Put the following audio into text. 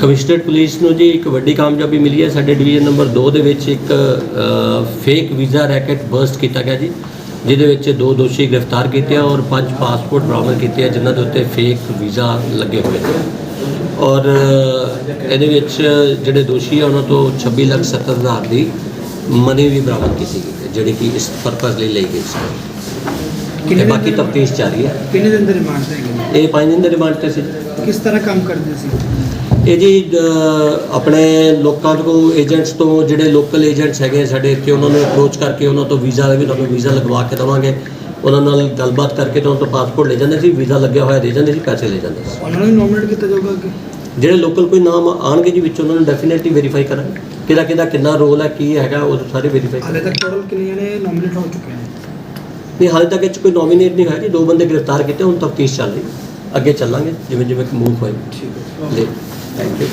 Commissionerate police ਨੂੰ ਜੀ ਇੱਕ ਵੱਡੀ ਕਾਮਯਾਬੀ ਮਿਲੀ ਹੈ। ਸਾਡੇ ਡਿਵੀਜ਼ਨ ਨੰਬਰ 2 ਦੇ ਵਿੱਚ ਇੱਕ ਫੇਕ ਵੀਜ਼ਾ ਰੈਕਟ ਬਰਸਟ ਕੀਤਾ ਗਿਆ ਜੀ, ਜਿਹਦੇ ਵਿੱਚ ਦੋ ਦੋਸ਼ੀ ਗ੍ਰਿਫਤਾਰ ਕੀਤੇ ਔਰ ਪੰਜ ਪਾਸਪੋਰਟ ਬਰਾਮਦ ਕੀਤੇ ਆ, ਜਿਨ੍ਹਾਂ ਦੇ ਉੱਤੇ ਫੇਕ ਵੀਜ਼ਾ ਲੱਗੇ ਹੋਏ ਨੇ। ਔਰ ਇਹਦੇ ਵਿੱਚ ਜਿਹੜੇ ਦੋਸ਼ੀ ਆ, ਉਹਨਾਂ ਤੋਂ 26 ਲੱਖ 70 ਹਜ਼ਾਰ ਦੀ ਮਨੀ ਵੀ ਬਰਾਮਦ ਕੀਤੀ ਗਈ ਹੈ ਜਿਹੜੀ ਕਿ ਇਸ ਪਰਪਸ ਲਈ ਲਈ ਗਈ ਸੀ। ਤੇ ਬਾਕੀ ਤਫਤੀਸ਼ ਜਾਰੀ ਹੈ। ਕਿੰਨੇ ਦਿਨ ਦੇ ਰਿਮਾਂਡ ਤੇ ਹੈਗੇ? ਇਹ ਪੰਜ ਦਿਨ ਦੇ ਰਿਮਾਂਡ ਤੇ ਸੀ? ਕਿਸ ਤਰ੍ਹਾਂ ਕੰਮ ਕਰਦੇ ਸੀ? ਇਹ ਜੀ ਆਪਣੇ ਲੋਕਾਂ ਤੋਂ ਏਜੰਟਸ ਤੋਂ ਜਿਹੜੇ ਲੋਕਲ ਏਜੰਟਸ ਹੈਗੇ ਸਾਡੇ ਇੱਥੇ ਉਹਨਾਂ ਨੂੰ ਅਪਰੋਚ ਕਰਕੇ ਉਹਨਾਂ ਤੋਂ ਵੀਜ਼ਾ ਵੀ ਤੁਹਾਨੂੰ ਵੀਜ਼ਾ ਲਗਵਾ ਕੇ ਦੇਵਾਂਗੇ। ਉਹਨਾਂ ਨਾਲ ਗੱਲਬਾਤ ਕਰਕੇ ਤਾਂ ਤੋਂ ਪਾਸਪੋਰਟ ਲੈ ਜਾਂਦੇ ਸੀ ਵੀਜ਼ਾ ਲੱਗਿਆ ਹੋਇਆ ਦੇ ਜਾਂਦੇ ਸੀ ਪੈਸੇ ਲੈ ਜਾਂਦੇ ਸੀ। ਉਹਨਾਂ ਨੂੰ ਨੋਮੀਨੇਟ ਕੀਤਾ ਜਾਊਗਾ ਅੱਗੇ? ਜਿਹੜੇ ਲੋਕਲ ਕੋਈ ਨਾਮ ਆਣਗੇ ਜੀ ਵਿੱਚ ਉਹਨਾਂ ਨੂੰ ਡੈਫੀਨਿਟਲੀ ਵੈਰੀਫਾਈ ਕਰਾਂਗੇ। ਕਿਹਦਾ ਕਿਹਦਾ ਕਿੰਨਾ ਰੋਲ ਹੈ ਕੀ ਹੈਗਾ ਉਹ ਸਾਰੇ ਵੈਰੀਫਾਈ ਹਾਲੇ ਤੱਕ ਟੋਟਲ ਕਿੰਨੀਆਂ ਨੇ ਨੋਮੀਨੇਟ ਹੋ ਚੁੱਕੇ ਨੇ? ਨਹੀਂ ਹਾਲੇ ਤੱਕ ਇਹ 'ਚ ਕੋਈ ਨੋਮੀਨੇਟ ਨਹੀਂ ਹੋਇਆ ਜੀ। ਦੋ ਬੰਦੇ ਗ੍ਰਿਫਤਾਰ ਕੀਤੇ ਹੁਣ ਤਫਤੀਸ਼ ਚੱਲ ਰਹੀ। ਅੱਗੇ ਚੱਲਾਂਗੇ ਜਿਵੇਂ ਜਿਵੇਂ ਮੂਵ ਹੋਏ। ਠੀਕ ਹੈ। Thank you